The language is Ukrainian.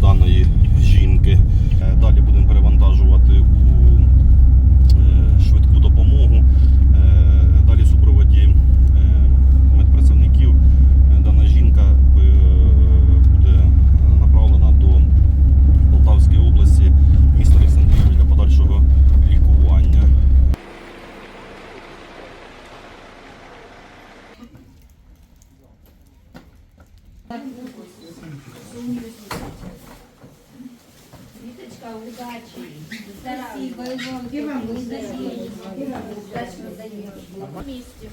даної жінки. Е, далі будемо перевантажувати у е, швидку допомогу. Е, далі супроводі медпрацівників дана жінка буде направлена до Полтавської області міста Олександрів для подальшого лікування. Успеха, удачи. Здоровья. даем. И вам Вместе.